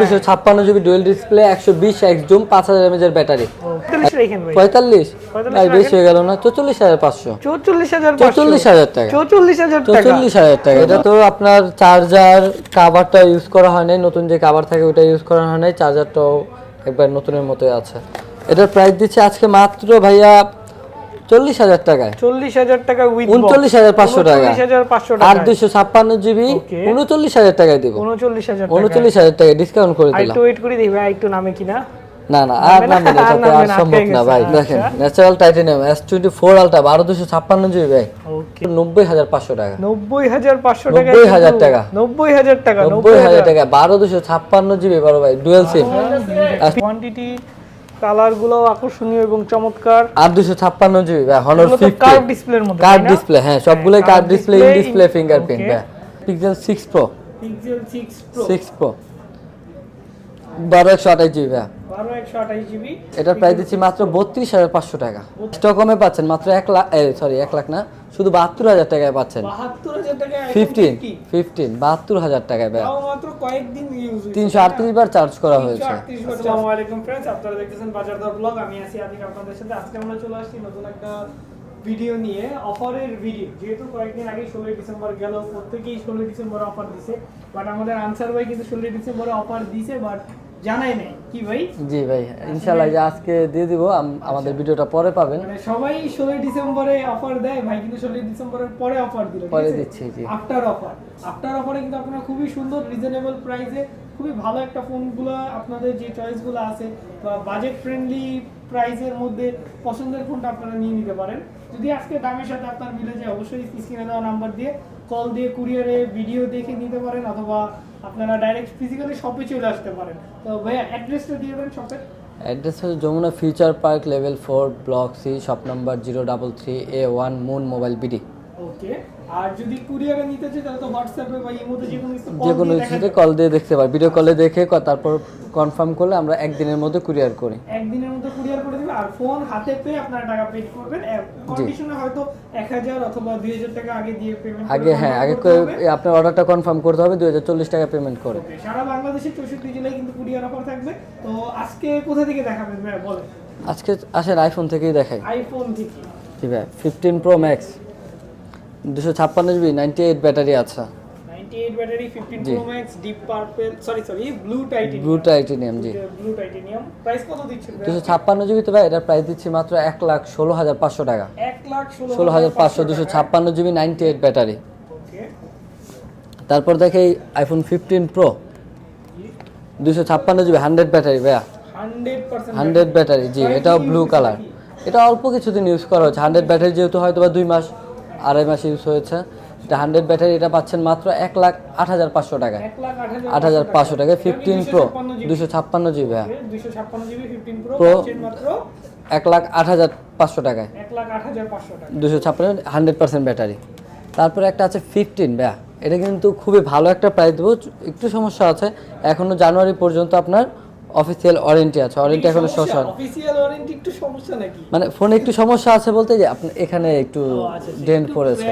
দুশো ছাপ্পান্ন GB dual display একশো বিশ এক্স জুম পাঁচ হাজার এমএজের ব্যাটারি। পঁয়তাল্লিশ ভাই বেশি হয়ে গেল না? চৌচল্লিশ হাজার পাঁচশো। চৌচল্লিশ হাজার চৌচল্লিশ হাজার টাকা। চৌচল্লিশ হাজার টাকা। চৌচল্লিশ হাজার টাকা। এটা তো আপনার চার্জার কাভারটা ইউজ করা হয় নাই। নতুন যে কাভার থাকে ওটা ইউজ করা হয় নাই। চার্জারটাও একবার নতুনের মতোই আছে। এটার প্রাইস দিচ্ছে আজকে মাত্র ভাইয়া চল্লিশ হাজার টাকায়। চল্লিশ হাজার টাকা উনচল্লিশ হাজার পাঁচশো টাকা আর দুশো ছাপ্পান্ন জিবি উনচল্লিশ হাজার টাকায় দিব। উনচল্লিশ হাজার উনচল্লিশ হাজার টাকা ডিসকাউন্ট করে দিলাম। একটু ওয়েট করে আর একটু নামে কিনা। না না আর নামবে না? আর এটাতে নামবে আর না, সম্ভব না ভাই আচ্ছা। দেখেন natural titanium S twenty four ultra বারো দুশো ছাপ্পান্ন জিবি ভাই। নব্বই হাজার পাঁচশো টাকা। নব্বই হাজার পাঁচশো টাকা নব্বই হাজার টাকা। নব্বই হাজার টাকা নব্বই হাজার। টাকা বারো দুশো ছাপ্পান্ন জিবি বারো ভাই ডুয়েল সিম কোয়ান্টিটি কালারগুলো আকর্ষণীয় এবং চমৎকার। আর দুশো ছাপ্পান্ন জিবি ভাই হনর এগুলো তো ফিফটি কার্ভ ডিসপ্লের মধ্যে কার্ড ডিসপ্লে হ্যাঁ সবগুলোই curve card display in display fingerprint. ভাই Pixel six pro Pixel six pro 6 pro বারো একশো আঠাশ জিবি ভাই এটার প্রাইস দিচ্ছি মাত্র বত্রিশ হাজার পাঁচশো টাকা। স্টকমে পাচ্ছেন মাত্র এক লাখ সরি এক লাখ না শুধু বাহাত্তর হাজার টাকায় পাচ্ছেন। বাহাত্তর হাজার ফিফটিন ফিফটিন বাহাত্তর হাজার টাকায় ইউজ তিনশো আটত্রিশ বার চার্জ করা হয়েছে। আসসালামু আলাইকুম ফ্রেন্ডস আপনারা দেখতেছেন বাজার দর ব্লগ আমি আছি আপনাদের সাথে। আজকে আমরা চলে আসছি নতুন একটা ভিডিও নিয়ে অফারের ভিডিও যেহেতু কয়েকদিন আগে ষোলোই ডিসেম্বর গেল প্রত্যেকেই ষোলোই ডিসেম্বর অফার দিছে। বাট আমাদের আনসার ভাই কিন্তু ষোলোই ডিসেম্বরে অফার দিছে বাট জানাই নাই। কি ভাই? জি ভাই ইনশাল্লাহ যে আজকে দিয়ে দিব আমাদের ভিডিওটা পরে পাবেন। মানে সবাই ষোলোই ডিসেম্বরে অফার দেয় ভাই কিন্তু ষোলোই ডিসেম্বরের পরে অফার দিল পরে দিচ্ছি, জি। আফটার অফার আফটার অফারে কিন্তু আপনারা খুবই সুন্দর রিজনেবল প্রাইসে খুবই ভালো একটা ফোনগুলো আপনাদের যে চয়েসগুলো আছে বা বাজেট ফ্রেন্ডলি প্রাইসের মধ্যে পছন্দের ফোনটা আপনারা নিয়ে নিতে পারেন। যদি আজকে দামের সাথে আপনার মিলে যায় অবশ্যই স্ক্রিনে দেওয়া নাম্বার দিয়ে কল দিয়ে কুরিয়ারে ভিডিও দেখে নিতে পারেন অথবা আপনারা ডাইরেক্ট ফিজিক্যালি শপে চলে আসতে পারেন। তো ভাইয়া অ্যাড্রেসটা দিয়ে দেবেন শপের অ্যাড্রেস হচ্ছে Jamuna Future Park level four block C shop number zero double three A one Moon Mobile BD okay আর যদি কুরিয়ারে নিতে চাই তাহলে তো হোয়াটসঅ্যাপে বা ইমোতে যে কোনো কিছু যে কোনো কিছুতে কল দিয়ে দেখতে পার ভিডিও কলে দেখে তারপর কনফার্ম করলে আমরা একদিনের মধ্যে কুরিয়ার করি। একদিনের মধ্যে কুরিয়ার করে আর ফোন হাতে পেয়ে আপনারা টাকা পে করবেন। কন্ডিশনে হয়তো এক হাজার অথবা দুই হাজার টাকা আগে দিয়ে পেমেন্ট আগে হ্যাঁ আগে আপনার অর্ডারটা কনফার্ম করতে হবে দুই হাজার চল্লিশ টাকা পেমেন্ট করে। সারা বাংলাদেশে চৌষট্টি জেলায় কিন্তু কুরিয়ার অফার থাকবে। তো আজকে কোথা থেকে দেখাবেন ভাই বলেন। আজকে আসেন আইফোন থেকেই দেখাই। আইফোন থেকে। জি ভাই ফিফটিন প্রো ম্যাক্স দুশো ছাপ্পান্ন জিবি নাইনটি এইট ব্যাটারি আছে। নাইনটি এইট ব্যাটারি ফিফটিন জি। Pro max deep purple sorry sorry blue titanium blue titanium জি। ব্লু টাইটেনিয়াম প্রাইস কত দিচ্ছেন ভাই? দুশো ছাপ্পান্ন জিবি তো ভাই এটার প্রাইস দিচ্ছি মাত্র এক লাখ ষোলো হাজার পাঁচশো টাকা। এক লাখ ষোলো হাজার পাঁচশো দুশো ছাপ্পান্ন GB ninety eight battery okay. তারপর দেখে হান্ড্রেড ফিফটিন প্রো দুশো ছাপ্পান্ন জিবি হান্ড্রেড ব্যাটারি ভাইয়া। হান্ড্রেড পার্সেন্ট হান্ড্রেড ব্যাটারি জি এটাও ব্লু কালার এটা অল্প কিছুদিন ইউজ করা হচ্ছে হান্ড্রেড ব্যাটারি যেহেতু হয়তো বা দুই মাস আড়াই মাস ইউজ হয়েছে। এটা হান্ড্রেড ব্যাটারি এটা পাচ্ছেন মাত্র এক লাখ আট হাজার পাঁচশো টাকায়। আট হাজার পাঁচশো টাকায় ফিফটিন প্রো 256 দুশো ছাপ্পান্ন জিবি হ্যাঁ। প্রো এক লাখ আট হাজার পাঁচশো টাকায়। দুশো ছাপ্পান্ন হান্ড্রেড পার্সেন্ট ব্যাটারি তারপরে একটা আছে ফিফটিন ব্যা এটা কিন্তু খুবই ভালো একটা প্রাইস দেবো। একটু সমস্যা আছে এখনও জানুয়ারি পর্যন্ত আপনার অফিসিয়াল ওয়ারেন্টি আছে ওয়ারেন্টি এখনও শেষ হয় অফিসিয়াল ওয়ারেন্টি একটু সমস্যা নাকি? মানে ফোনে একটু সমস্যা আছে বলতে যে আপনি এখানে একটু আচ্ছা, ডেন্ট পড়েছে।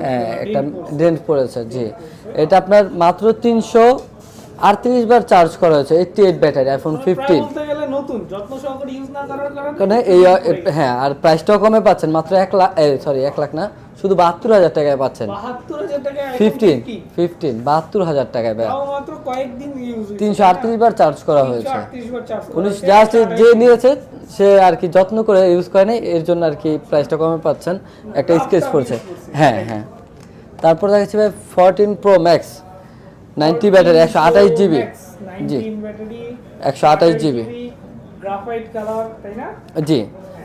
হ্যাঁ একটা ডেন্ট পড়েছে জি। এটা আপনার মাত্র তিনশো আটত্রিশ বার চার্জ করা হয়েছে এইটটি এইট ব্যাটারি আইফোন প্রায় ফিফটিন বলতে গেলে নতুন যত্ন সহকারে ইউজ না করার কারণে এই হ্যাঁ আর প্রাইসটাও কমে পাচ্ছেন মাত্র এক লাখ সরি এক লাখ না শুধু বাহাত্তর হাজার টাকায় পাচ্ছেন। বাহাত্তর হাজার টাকা ফিফটিন ফিফটিন বাহাত্তর হাজার টাকায় ব্যয় মাত্র কয়েকদিন ইউজ তিনশো আটত্রিশ বার চার্জ করা হয়েছে। আটত্রিশ বার চার্জ উনি জাস্ট যে নিয়েছে সে আর কি যত্ন করে ইউজ করে নাই এর জন্য আর কি প্রাইসটা কমে পাচ্ছেন একটা স্কেচ পড়ছে হ্যাঁ হ্যাঁ। তারপর দেখাচ্ছি ভাই fourteen pro max ninety battery একশো আঠাইশ জিবি জি একশো আঠাইশ জিবি গ্রাফাইট কালার তাই না? জি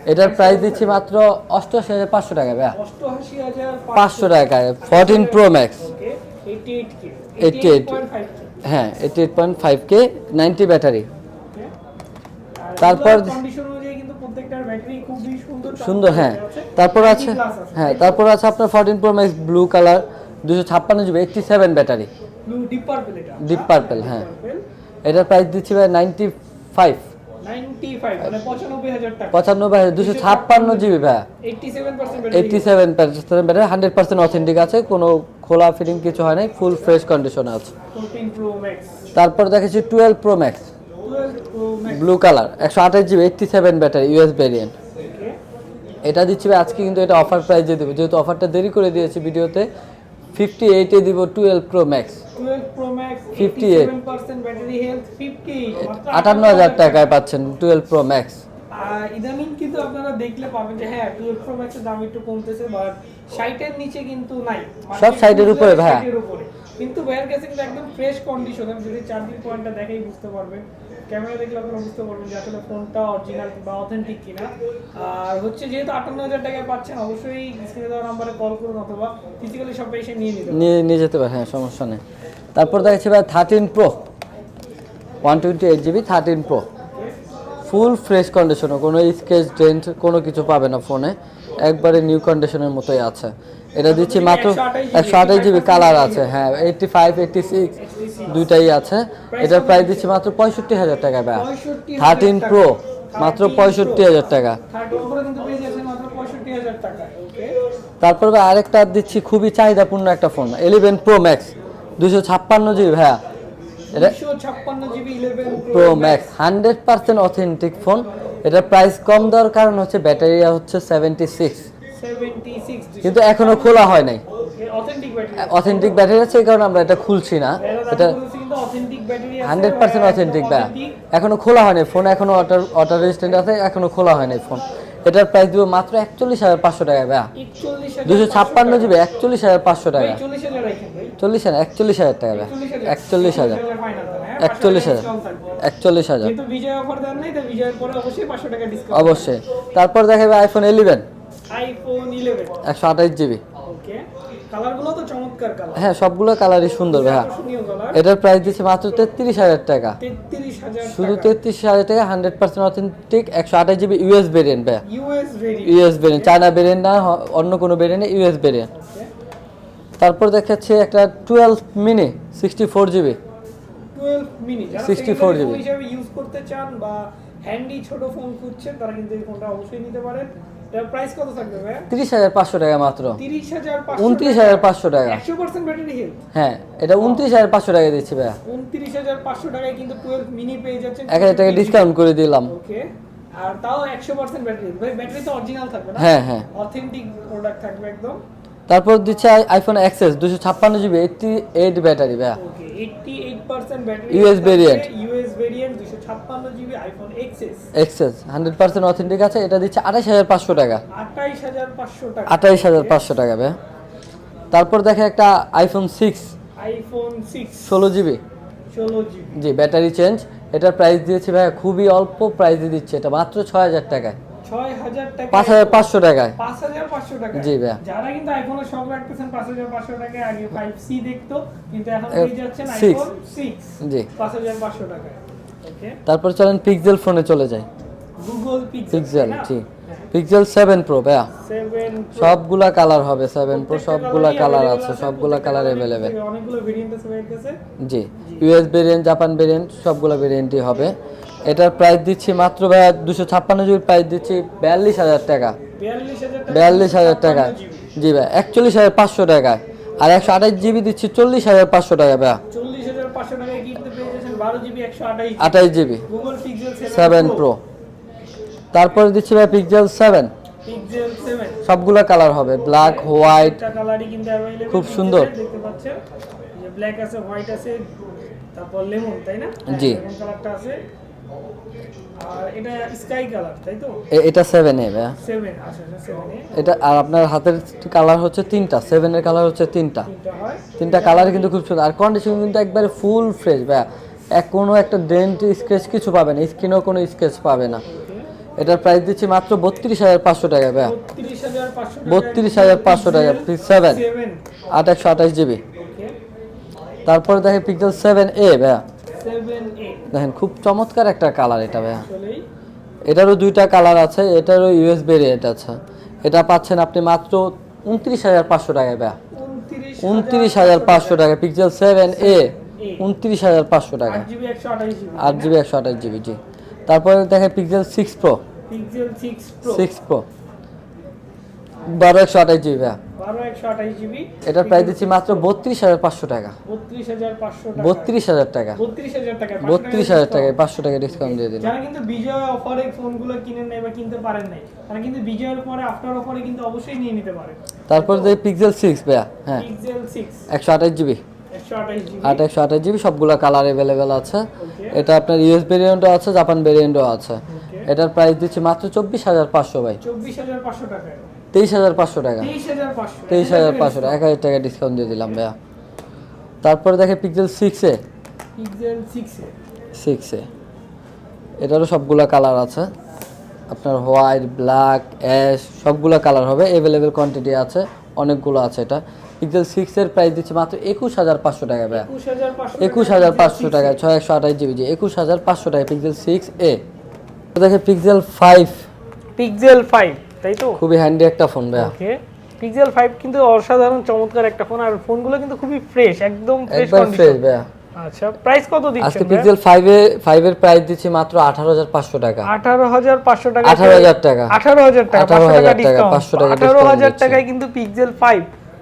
এটার প্রাইস দিচ্ছি মাত্র অষ্টআশি হাজার পাঁচশো টাকা ভাইয়া। হাজার পাঁচশো। টাকায় fourteen pro max okay eighty eight হ্যাঁ এইটি এইট পয়েন্ট ফাইভ কে নাইনটি ব্যাটারি তারপর- সুন্দর হ্যাঁ। তারপর আছে হ্যাঁ তারপর আছে আপনার fourteen pro max blue colour দুশো ছাপ্পান্ন GB eighty seven battery blue deep purple এটা ডিপ পার্পেল হ্যাঁ। এটার প্রাইস দিচ্ছি ভাই নাইনটি ফাইভ। 95 মানে 95000 টাকা। পঁচানব্বই হাজার দুশো ছাপ্পান্ন জিবি ভাই। 87% seven percent battery hundred percent authentic আছে কোনো খোলা ফিটিং কিছু হয় নাই ফুল ফ্রেশ কন্ডিশনে আছে। 14 প্রো ম্যাক্স তারপর দেখেছি twelve pro max blue colour একশো আঠাশ GB eighty seven battery US variant এটা দিচ্ছি ভাই আজকে কিন্তু এটা অফার প্রাইজে দেবো। যেহেতু অফারটা দেরি করে দিয়েছি ভিডিওতে ফিফটি এইটে দিব twelve pro max twelve pro max 58 seven battery health fifty আটান্ন হাজার টাকায় পাচ্ছেন টুয়েলভ প্রো ম্যাক্স ইদানিং কিন্তু আপনারা দেখলে পাবেন যে হ্যাঁ টুয়েলভ প্রো ম্যাক্সের দাম একটু কমতেছে বাট সাইটের নিচে কিন্তু নাই। সব 60 এর উপরে ভাইয়া। 60 এর উপরে কিন্তু ভাইয়ের কাছে কিন্তু একদম ফ্রেশ কন্ডিশন আমি যদি চার্জিং পয়েন্টটা দেখেই বুঝতে পারবেন ক্যামেরা দেখলে আপনারা বুঝতে পারবেন যে আসলে ফোনটা অরিজিনাল বা অথেন্টিক কিনা। আর হচ্ছে যেহেতু আটান্ন হাজার টাকায় পাচ্ছেন, অবশ্যই স্ক্রিনে দেওয়া নাম্বারে কল করুন অথবা ফিজিক্যালি শপে এসে নিয়ে নিতে নিয়ে নিয়ে যেতে পারে হ্যাঁ সমস্যা নেই। তারপর দেখেছি ভাই thirteen pro one twenty eight GB thirteen pro full fresh কন্ডিশনে কোনো স্কেচ ডেন্ট কোনো কিছু পাবে না ফোনে একবারে নিউ কন্ডিশনের মতোই আছে। এটা দিচ্ছি মাত্র একশো আঠাশ জিবি কালার আছে হ্যাঁ এইটটি ফাইভ এইটটি সিক্স দুইটাই আছে। এটার প্রাইস দিচ্ছি মাত্র পঁয়ষট্টি হাজার টাকা পঁয়ষট্টি থার্টিন প্রো মাত্র পঁয়ষট্টি হাজার টাকা। তারপর আরেকটা দিচ্ছি খুবই চাহিদাপূর্ণ একটা ফোন ইলেভেন প্রো ম্যাক্স দুশো ছাপ্পান্ন জিবি, ভাইয়া। এটা pro max hundred percent authentic phone এটার প্রাইস কম দেওয়ার কারণ হচ্ছে ব্যাটারি হচ্ছে সেভেন্টি সিক্স কিন্তু এখনও খোলা হয় নাই। অথেন্টিক ব্যাটারি আছে। এই কারণে আমরা এটা খুলছি না। এটা হান্ড্রেড পার্সেন্ট অথেন্টিক ব্যা এখনও খোলা হয়নি ফোন এখনও অটার অটার রেজিস্ট্যান্ট আছে এখনও খোলা হয়নি ফোন এটার প্রাইস দিব মাত্র একচল্লিশ হাজার পাঁচশো টাকা ব্যা দুশো ছাপ্পান্ন জিবি একচল্লিশ হাজার পাঁচশো টাকা। চল্লিশ হাজার একচল্লিশ হাজার টাকা ব্যা একচল্লিশ হাজার একচল্লিশ হাজার। একচল্লিশ হাজার নাই অবশ্যই ডিসকাউন্ট অবশ্যই। তারপর দেখাবে iPhone eleven iPhone GB okay কালারগুলো তো চমৎকার কালার হ্যাঁ সবগুলো কালারই সুন্দর ভাইয়া। এটার প্রাইস দিচ্ছে মাত্র তেত্রিশ হাজার টাকা। শুধু টাকা হান্ড্রেড পার্সেন্ট অথেন্টিক একশো আঠাশ জিবি ইউএস ভেরিয়েন্ট ভাইয়া। US variant US variant China variant না অন্য কোনো ভেরিয়েন্ট ইউএস ভেরিয়েন্ট তারপর দেখাচ্ছে একটা twelve mini sixty four GB 12 mini 64 64 GB হিসেবে ইউজ করতে চান বা হ্যান্ডি ছোট ফোন খুঁজছেন তারা কিন্তু এই ফোনটা অবশ্যই নিতে পারেন। প্রাইস কত থাকবে ভাই হাজার পাঁচশো টাকা মাত্র। 30500 উনত্রিশ হাজার পাঁচশো টাকা। 100% ব্যাটারি হেলথ হ্যাঁ এটা উনত্রিশ হাজার পাঁচশো টাকা দিচ্ছি ভাইয়া। 29500 টাকায় কিন্তু 12 মিনি পেয়ে যাচ্ছেন। এক হাজার টাকা ডিসকাউন্ট করে দিলাম। ওকে আর তাও 100% ব্যাটারি ভাই ব্যাটারি তো অরিজিনাল থাকবে না? হ্যাঁ হ্যাঁ। অথেন্টিক প্রোডাক্ট থাকবে একদম। তারপর দিচ্ছে আইফোন এক্সএস দুশো ছাপ্পান্ন জিবি এইটটি এইট ব্যাটারি ভাইয়া। Okay 88% battery US variant। US variant 256 GB iPhone XS XS hundred percent authentic আছে এটা দিচ্ছে হাজার পাঁচশো টাকা। 28500 টাকা। আঠাইশ হাজার পাঁচশো টাকা ভাইয়া। তারপর দেখে একটা আইফোন সিক্স আইফোন 6 ষোলো জিবি 16 জিবি জি ব্যাটারি চেঞ্জ এটার প্রাইস দিয়েছি ভাইয়া খুবই অল্প প্রাইসে দিচ্ছে এটা মাত্র ছয় হাজার টাকায়। ছয় হাজার টাকা পাঁচ হাজার পাঁচশো টাকায়। পাঁচ হাজার পাঁচশো টাকা। জি। যারা কিন্তু আইফোনের শখ রাখতেছেন পাঁচ হাজার পাঁচশো টাকায় আগে ফাইভ সি দেখতো কিন্তু এখন পেয়ে যাচ্ছেন আইফোন সিক্স জি। পাঁচ হাজার পাঁচশো টাকায়। তারপর চলেন পিক্সেল ফোনে চলে যাই। গুগল পিক্সেল জি। পিক্সেল সেভেন প্রো ভাইয়া। সবগুলা কালার হবে সেভেন প্রো সবগুলা কালার আছে সবগুলা কালার অ্যাভেলেবেল অনেকগুলো ভেরিয়েন্ট আছে ভাইয়ের জি। ইউএস ভেরিয়েন্ট জাপান ভেরিয়েন্ট সবগুলো ভেরিয়েন্টই হবে। এটার প্রাইস দিচ্ছি মাত্র ভাইয়া দুশো ছাপ্পান্ন জিবির প্রাইস দিচ্ছি বিয়াল্লিশ হাজার টাকা। বিয়াল্লিশ হাজার টাকা? জি ভাই একচল্লিশ হাজার পাঁচশো টাকায়। আর একশো আঠাশ জিবি দিচ্ছি চল্লিশ হাজার পাঁচশো টাকা ভাইয়া। আঠাশ জিবি। সেভেন প্রো তারপরে দিচ্ছি ভাই পিক্সেল সেভেন সবগুলো কালার হবে ব্ল্যাক হোয়াইট খুব সুন্দর। দেখতে পাচ্ছেন? যে ব্ল্যাক আছে হোয়াইট আছে তারপর লেমন তাই না? জি। কালারটা আছে। আর এটা স্কাই কালার তাই তো? এটা সেভেন এ ভাইয়া। সেভেন আচ্ছা আচ্ছা এটা আর আপনার হাতের কালার হচ্ছে তিনটা সেভেনের কালার হচ্ছে তিনটা। তিনটা কালার কিন্তু খুব সুন্দর। আর কন্ডিশন কিন্তু একবারে ফুল ফ্রেশ ভাইয়া। এক কোনো একটা ডেন্ট স্কেচ কিছু পাবে না স্কিনও কোনো স্কেচ পাবে না। এটার প্রাইস দিচ্ছি মাত্র বত্রিশ হাজার পাঁচশো টাকা ভাইয়া। বত্রিশ হাজার পাঁচশো টাকা। সেভেন আট একশো আঠাশ জিবি তারপরে দেখে পিক্সেল সেভেন এ ভাইয়া। দেখেন খুব চমৎকার একটা কালার এটা ভাইয়া। এটারও দুইটা কালার আছে এটারও ইউএস ভেরিয়েন্ট আছে। এটা পাচ্ছেন আপনি মাত্র উনত্রিশ হাজার পাঁচশো টাকায় ভাইয়া। উনত্রিশ হাজার পাঁচশো টাকা পিক্সেল সেভেন এ উনত্রিশ হাজার পাঁচশো টাকা আট জিবি একশো আঠাশ জিবি জি। তারপরে দেখেন Pixel six pro six pro বারো একশো আঠাশ জিবি ভাইয়া। এটার প্রাইস দিচ্ছি মাত্র বত্রিশ হাজার পাঁচশো টাকা। বত্রিশ হাজার টাকা। বত্রিশ হাজার টাকা। টাকা পাঁচশো টাকা ডিসকাউন্ট দিয়ে দিন যারা কিন্তু বিজয় অফারে ফোনগুলো কিনেন নাই বা কিনতে পারেন নাই তারা কিন্তু বিজয়ের পরে আফটার অফারে কিন্তু অবশ্যই নিয়ে নিতে পারেন। তারপর যে পিক্সেল সিক্স ভাইয়া হ্যাঁ। পিক্সেল সিক্স একশো আঠাশ জিবি। আট একশো আঠাশ জিবি সবগুলো কালার অ্যাভেলেবেল আছে। এটা আপনার ইউএস ভেরিয়েন্টও আছে জাপান ভেরিয়েন্টও আছে। এটার প্রাইস দিচ্ছি মাত্র চব্বিশ হাজার পাঁচশো ভাই। চব্বিশ হাজার পাঁচশো টাকায়। তেইশ হাজার পাঁচশো টাকা। তেইশ হাজার পাঁচশো। টাকা। এক হাজার টাকা ডিসকাউন্ট দিয়ে দিলাম ভাইয়া। তারপরে দেখে পিক্সেল সিক্সে সিক্সে এটারও সবগুলা কালার আছে। আপনার হোয়াইট ব্ল্যাক অ্যাশ সবগুলো কালার হবে। অ্যাভেলেবেল কোয়ান্টিটি আছে। অনেকগুলো আছে এটা। পিক্সেল সিক্সের প্রাইস দিচ্ছে মাত্র একুশ হাজার পাঁচশো টাকা ভাইয়া। একুশ হাজার পাঁচশো একুশ হাজার পাঁচশো টাকা ছয় একশো আঠাশ জিবি জি। একুশ হাজার পাঁচশো টাকা পিক্সেল সিক্স এ। দেখে পিক্সেল ফাইভ পিক্সেল ফাইভ তাই তো? খুবই হ্যান্ডি একটা ফোন ভাই ওকে পিক্সেল 5 কিন্তু অসাধারণ চমৎকার একটা ফোন আর ফোনগুলো কিন্তু খুবই ফ্রেশ একদম ফ্রেশ কন্ডিশন ফ্রেশ ভাই আচ্ছা প্রাইস কত দিচ্ছেন আজকে পিক্সেল 5 এ 5 এর প্রাইস দিচ্ছি মাত্র আঠারো হাজার পাঁচশো টাকা। আঠারো হাজার পাঁচশো টাকা আঠারো হাজার টাকা। আঠারো হাজার টাকা 18,000 টাকা টাকা, 500 টাকা হাজার দিচ্ছি। টাকায় কিন্তু পিক্সেল ফাইভ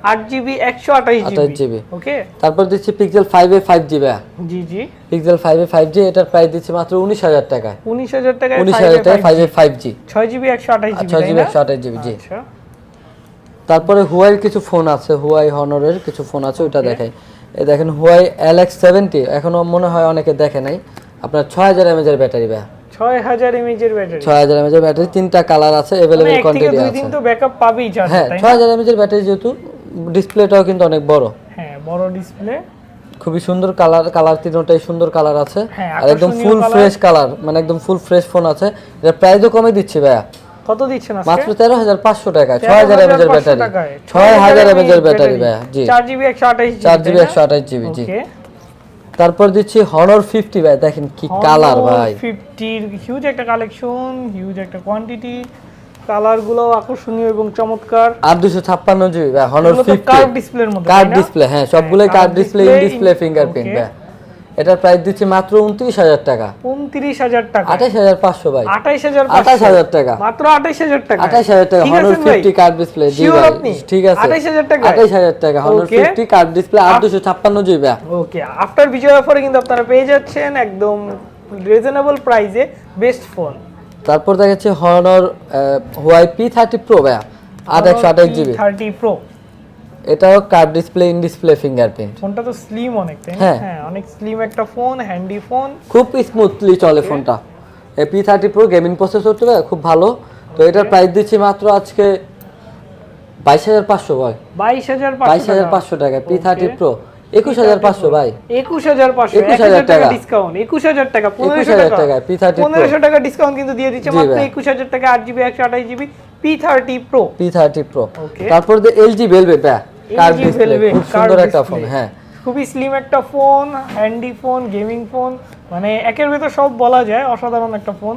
আট জিবি একশো আঠাশ 28 জিবি। ওকে? তারপর দিচ্ছি পিক্সেল ফাইভে ফাইভ জি ভাইয়া জি জি। পিক্সেল ফাইভে ফাইভ জি এটার প্রাইস দিচ্ছি মাত্র উনিশ হাজার টাকায়। উনিশ হাজার টাকায় উনিশ হাজার টাকায় ফাইভে ফাইভ জি ছয় জিবি একশো আঠাশ জিবি ছয় জিবি একশো আঠাশ জিবি জি। আচ্ছা। তারপরে হুয়াইয়ের কিছু ফোন আছে হুয়াই হনরের কিছু ফোন আছে ওইটা দেখাই। এই দেখেন হুয়াই এল এক্স সেভেন্টি এখনও মনে হয় অনেকে দেখে নাই। আপনার ছয় হাজার এমএজ এর ব্যাটারি ছয় হাজার এমএজের ব্যাটারি। ছয় হাজার এমএজ এর ব্যাটারি তিনটা কালার আছে মানে অ্যাভেলেবেল এক কোয়ান্টিটি দুই আছে। দিন তো ব্যাকআপ পাবেই চার্জ হ্যাঁ তাই ছয় হাজার এমএজ এর ব্যাটারি যেহেতু ডিসপ্লেটাও কিন্তু অনেক বড়। হ্যাঁ বড় ডিসপ্লে। খুবই সুন্দর কালার কালার তিনটাই সুন্দর কালার আছে। হ্যাঁ, আর একদম ফুল ফ্রেশ কালার। মানে একদম ফুল ফ্রেশ ফোন আছে। এটা প্রাইসও কমে দিচ্ছি ভাইয়া। কত দিচ্ছেন মাত্র তেরো হাজার পাঁচশো টাকা ছয় হাজার এমএজ এর ব্যাটারি। ছয় হাজার 6000 এমএজ এর ব্যাটারি ভাইয়া জি। চার জিবি একশো আঠাশ চার জিবি একশো আঠাশ জিবি জি। ওকে তারপর দিচ্ছি হনর ফিফটি ভাই দেখেন কি কালার ভাই। ফিফটির হিউজ একটা কালেকশন হিউজ একটা কোয়ান্টিটি কালারগুলো আকর্ষণীয় এবং চমৎকার। আর দুশো ছাপ্পান্ন জিবি ভাই হনর এগুলো কার্ভ ডিসপ্লের মধ্যে ডিসপ্লে হ্যাঁ সবগুলোই ডিসপ্লে ইন ডিসপ্লে ফিঙ্গারপ্রিন্ট. ভাই। এটার প্রাইস দিচ্ছি মাত্র উনত্রিশ হাজার টাকা। উনত্রিশ হাজার টাকা। আঠাশ হাজার পাঁচশো ভাই। টাকা। মাত্র আঠাইশ হাজার টাকা। আঠাশ হাজার টাকা ডিসপ্লে জি ভাই আপনি? ঠিক আছে। 28,000 টাকায়? আঠাশ হাজার টাকা Honor Okay. Fifty card display আর দুশো ছাপ্পান্ন জিবি ওকে আফটার বিজয় অফারে কিন্তু আপনারা পেয়ে যাচ্ছেন একদম রিজনেবল প্রাইসে বেস্ট ফোন তারপর দেখাচ্ছি Honor Huawei P thirty pro ভাই আট একশো আঠাশ জিবি থার্টি প্রো এটাও card display in display fingerprint ফোনটা তো স্লিম অনেক তাই হ্যাঁ। হ্যাঁ অনেক স্লিম একটা ফোন হ্যান্ডি ফোন খুব স্মুথলি চলে ফোনটা এই পি থার্টি প্রো গেমিং প্রসেসরটা খুব ভালো। তো এটার প্রাইস দিচ্ছি মাত্র আজকে বাইশ হাজার পাঁচশো ভাই। বাইশ হাজার বাইশ হাজার পাঁচশো টাকা। পি থার্টি প্রো একুশ হাজার পাঁচশো ভাই। একুশ হাজার পাঁচশো 21,000 এক হাজার টাকা। ডিসকাউন্ট একুশ হাজার টাকা পনেরোশো টাকা। টাকা, P30 Pro। পনেরোশো টাকা ডিসকাউন্ট কিন্তু দিয়ে দিচ্ছে মাত্র একুশ হাজার টাকা আট জিবি একশো আঠাশ GB P thirty pro P thirty pro তারপর যে এলজি ভেলভেট ডিসপ্লে খুব সুন্দর একটা ফোন হ্যাঁ। খুবই স্লিম একটা phone handy phone gaming phone মানে একের ভেতর সব বলা যায় অসাধারণ একটা ফোন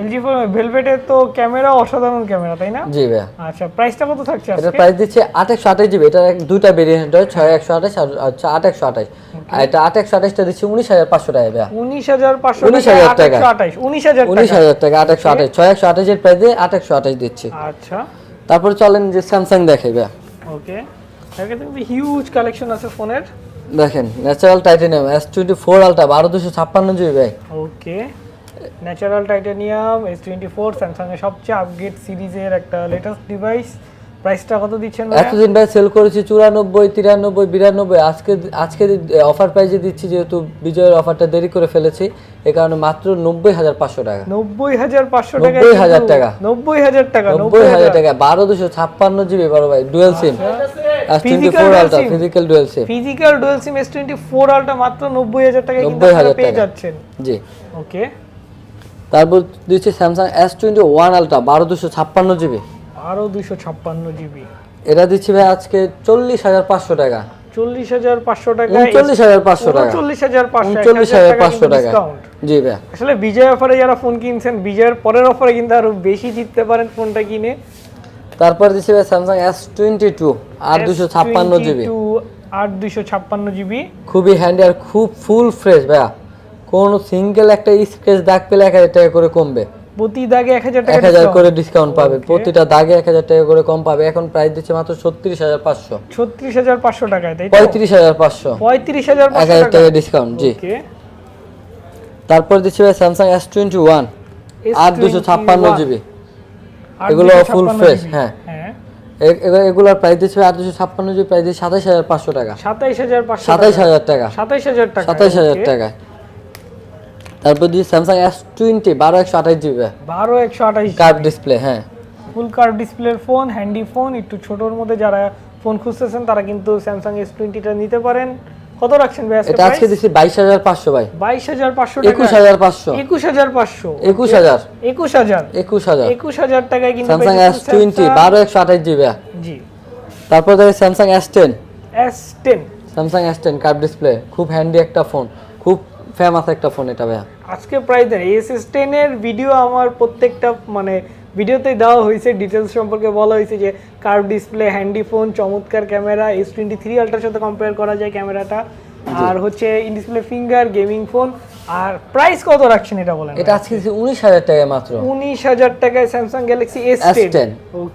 এলজি ভেলভেটের তো ক্যামেরা অসাধারণ ক্যামেরা তাই না? জি ভাই আচ্ছা প্রাইসটা কত থাকছে আজকে? প্রাইস দিচ্ছে আট একশো আঠাশ জিবি। এটা দুইটা ভেরিয়েন্ট হয় ছয় একশো আঠাশ আর আচ্ছা আট একশো আঠাশ। আর এটা আট একশো আঠাশটা দিচ্ছে উনিশ হাজার পাঁচশো টাকা ভাই উনিশ হাজার পাঁচশো 19,000 টাকা। আঠাশ উনিশ হাজার উনিশ টাকা হাজার টাকা আট একশো আঠাশ। ছয় একশো আঠাশের প্রাইস দিয়ে আট একশো আঠাশ দিচ্ছি। আচ্ছা। তারপর চলেন যে স্যামসাং দেখাই ভাই ওকে এখানে হিউজ কালেকশন আছে ফোনের। দেখেন natural titanium S twenty four ultra বারো দুশো ছাপ্পান্ন জিবি ভাই। Okay natural titanium S twenty four স্যামসাংয়ের সবচেয়ে আপগ্রেড সিরিজের একটা লেটেস্ট ডিভাইস প্রাইসটা কত দিচ্ছেন এতদিন ভাই সেল করেছি চুরানব্বই তিরানব্বই বিরানব্বই। আজকে আজকে অফার প্রাইজে দিচ্ছি যেহেতু বিজয়ের অফারটা দেরি করে ফেলেছি। এ কারণে মাত্র নব্বই হাজার পাঁচশো টাকা। নব্বই হাজার পাঁচশো টাকা 90,000 টাকা। নব্বই হাজার টাকা নব্বই হাজার টাকা। বারো দুশো ছাপ্পান্ন জিবি বড় ভাই dual SIM S twenty four ultra physical dual SIM physical dual SIM S twenty four ultra মাত্র নব্বই হাজার টাকা 90,000 আপনারা পেয়ে। যাচ্ছেন। জি। ওকে তারপর দিচ্ছি স্যামসাং এস টোয়েন্টি ওয়ান আলটা বারো দুশো ছাপ্পান্ন জিবি। আরও দুইশো ছাপ্পান্ন জিবি। এটা দিচ্ছি ভাই আজকে চল্লিশ হাজার পাঁচশো টাকা। চল্লিশ হাজার পাঁচশো টাকা হাজার পাঁচশো টাকা। চল্লিশ হাজার পাঁচশো উনচল্লিশ হাজার পাঁচশো টাকা। জি ভাই। আসলে বিজয় অফারে যারা ফোন কিনছেন বিজয়ের পরের অফারে কিন্তু আরও বেশি জিততে পারেন ফোনটা কিনে। তারপর দিচ্ছি ভাই স্যামসাং এস টোয়েন্টি টু আর দুশো ছাপ্পান্ন জিবি। আট দুইশো ছাপ্পান্ন জিবি। খুবই হ্যান্ডি আর খুব ফুল ফ্রেশ ভাইয়া। কোনো সিঙ্গেল একটা স্ক্রেচ দাগ পেলে এক হাজার টাকা করে কমবে। প্রতি দাগে এক হাজার টাকা এক হাজার করে ডিসকাউন্ট পাবে। প্রতিটা দাগে এক হাজার টাকা করে কম পাবে। এখন প্রাইস দিচ্ছে মাত্র ছত্রিশ হাজার পাঁচশো। ছত্রিশ হাজার পাঁচশো টাকায় তাই পঁয়ত্রিশ হাজার পাঁচশো। পঁয়ত্রিশ হাজার এক হাজার টাকা ডিসকাউন্ট জি। তারপর দিচ্ছে ভাই স্যামসাং এস টোয়েন্টি ওয়ান আট দুশো ছাপ্পান্ন জিবি এগুলো ফুল fresh, হ্যাঁ। হ্যাঁ। এগুলোর প্রাইস দিচ্ছে আট দুশো ছাপ্পান্ন জিবি প্রাইস দিচ্ছে সাতাইশ হাজার পাঁচশো টাকা। সাতাইশ হাজার সাতাইশ হাজার টাকা। সাতাইশ হাজার টাকা সাতাইশ হাজার টাকা তারপর দিচ্ছে স্যামসাং এস টোয়েন্টি বারো একশো আঠাশ জিবি বারো একশো আঠাইশ কার্ভ ডিসপ্লে হ্যাঁ। ফুল কার ডিসপ্লের ফোন হ্যান্ডি ফোন একটু ছোটোর মধ্যে যারা ফোন খুঁজতেছেন তারা কিন্তু স্যামসাং এস টোয়েন্টিটা নিতে পারেন। কত রাখছেন ভাই এটা আজকে হাজার পাঁচশো ভাই। বাইশ হাজার পাঁচশো একুশ হাজার পাঁচশো। একুশ হাজার পাঁচশো। একুশ হাজার। একুশ হাজার। একুশ হাজার। একুশ হাজার টাকায় কিন্তু স্যামসাং এস টোয়েন্টি Samsung- বারো একশো আঠাশ জিবি জি। তারপর দেখে Samsung S ten Samsung S ten curve display খুব হ্যান্ডি একটা ফোন খুব ফেমাস একটা ফোন এটা ভাইয়া। আজকে প্রায় দেন এস এস টেনের ভিডিও আমার প্রত্যেকটা মানে ভিডিওতে দেওয়া হয়েছে। ডিটেলস সম্পর্কে বলা হয়েছে যে কার্ভ ডিসপ্লে হ্যান্ডি ফোন চমৎকার ক্যামেরা এস টোয়েন্টি থ্রি আলট্রার সাথে কম্পেয়ার করা যায় ক্যামেরাটা আর হচ্ছে in display finger gaming phone R price কত রাখছেন এটা বলেন এটা আজকে দিচ্ছি উনিশ হাজার টাকা মাত্র। উনিশ হাজার টাকায় Samsung Galaxy S S ten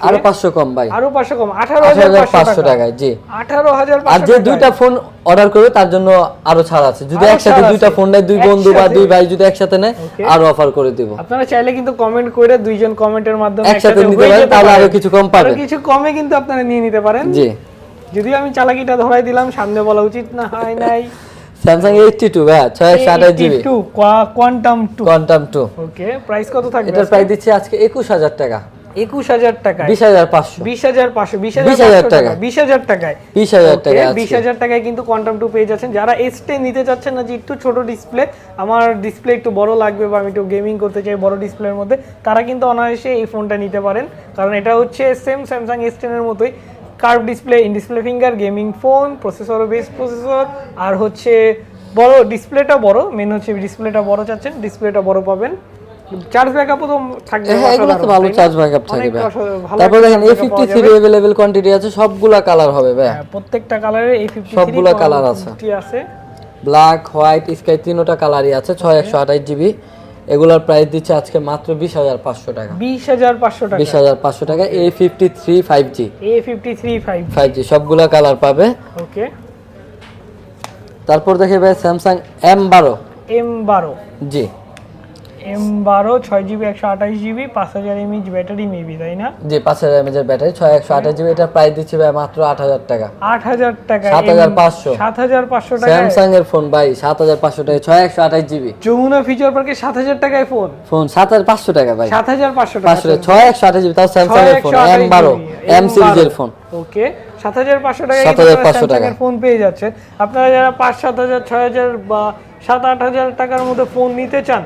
আরও পাঁচশো কম ভাই। আরও পাঁচশো কম। আঠারো আঠারো হাজার হাজার পাঁচশো পাঁচশো টাকা টাকায় জি। আঠারো হাজার আর যে দুইটা ফোন অর্ডার করবে তার জন্য আরও ছাড় আছে। যদি একসাথে দুইটা ফোন নেয় দুই বন্ধু বা দুই ভাই যদি একসাথে নেয় আরও অফার করে দিব। আপনারা চাইলে কিন্তু কমেন্ট করে দুইজন কমেন্টের মাধ্যমে একসাথে নিতে পারেন, তাহলে আরও কিছু কম পাবেন। কিছু কমে কিন্তু আপনারা নিয়ে নিতে পারেন। জি। যদিও আমি চালাকিটা ধরাই দিলাম সামনে বলা উচিত না হয় নাই। স্যামসাং এইটটি টু ভাইয়া ছয় আঠাশ GB. Quantum two quantum two okay price কত থাকবে এটার প্রাইস দিচ্ছে আজকে একুশ হাজার টাকা। একুশ হাজার টাকায়। বিশ হাজার পাঁচশো। বিশ হাজার পাঁচশো বিশ 20,000 হাজার টাকা টাকা। বিশ হাজার টাকায়। বিশ হাজার টাকা বিশ হাজার টাকায় কিন্তু কোয়ান্টাম টু পেয়ে যাচ্ছেন। যারা এস টেন নিতে চাচ্ছেন না যে একটু ছোট ডিসপ্লে আমার ডিসপ্লে একটু বড় লাগবে বা আমি একটু গেমিং করতে চাই বড় ডিসপ্লের মধ্যে তারা কিন্তু অনায়াসে এই ফোনটা নিতে পারেন। কারণ এটা হচ্ছে সেম স্যামসাং এস টেনের মতোই। Curve display in display finger gaming phone প্রসেসরও best processor আর হচ্ছে বড় ডিসপ্লেটা বড় মেন হচ্ছে ডিসপ্লেটা বড় চাচ্ছেন ডিসপ্লেটা বড় পাবেন। চার্জ ব্যাকআপও তো থাকবে হ্যাঁ এগুলো তো ভালো চার্জ ব্যাকআপ থাকে অনেক ভাই অসাধারণ, ভালো তারপর দেখেন charge এ backup ফিফটি পাওয়া থ্রি যাবে। অ্যাভেলেবেল কোয়ান্টিটি আছে সবগুলা কালার হবে ভাই হ্যাঁ, প্রত্যেকটা এই ফিফটি সবগুলা কালার আছে। আছে। ব্ল্যাক হোয়াইট স্কাই তিনোটা কালারই আছে ছয় একশো আঠাশ জিবি এগুলোর প্রাইস দিচ্ছে আজকে মাত্র বিশ হাজার পাঁচশো টাকা। বিশ হাজার পাঁচশো টাকা। বিশ হাজার পাঁচশো টাকা A fifty three five G A fifty three five five G সবগুলা কালার পাবে। ওকে তারপর দেখে ভাই স্যামসাং এম বারো এম বারো জি। এম বারো ছয় জিবি একশো আঠাশ জিবি পাঁচ হাজার এমএইচ ব্যাটারি মেবি তাই না? যে পাঁচ হাজার এমএজের ব্যাটারি ছয় একশো আঠাশ জিবি এটার প্রাইস দিচ্ছে ভাই মাত্র আট হাজার টাকা। আট হাজার টাকা 7,500 সাত হাজার পাঁচশো টাকা স্যামসাং এর ফোন ভাই সাত হাজার পাঁচশো টাকা ছয় একশো আঠাশ জিবি যমুনা ফিচার পার্কে সাত হাজার টাকায় ফোন ফোন সাত হাজার পাঁচশো টাকা ভাই। সাত হাজার পাঁচশো টাকা পাঁচশো টাকা ছয় একশো আঠাশ জিবি তাও স্যামসাং এর ফোন এম বারো এম সিরিজের ফোন ওকে সাত হাজার পাঁচশো টাকা 7,500 টাকা। ফোন পেয়ে যাচ্ছেন। আপনারা যারা পাঁচ সাত হাজার ছয় হাজার বা সাত আট হাজার টাকার মধ্যে ফোন নিতে চান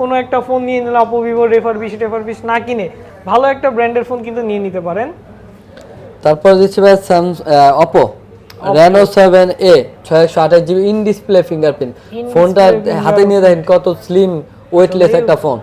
কোনো একটা ফোন নিয়ে নিলে অপো ভিভো রেফার বিশ রেফার বিশ না কিনে ভালো একটা ব্র্যান্ডের ফোন কিন্তু নিয়ে নিতে পারেন। তারপর দিচ্ছে ভাই অপো রেনো সেভেন এ ছয়শো আঠাশ জিবি ইন ডিসপ্লে ফিঙ্গারপ্রিন্ট ফোনটা হাতে নিয়ে দেখেন কত স্লিম ওয়েটলেস একটা ফোন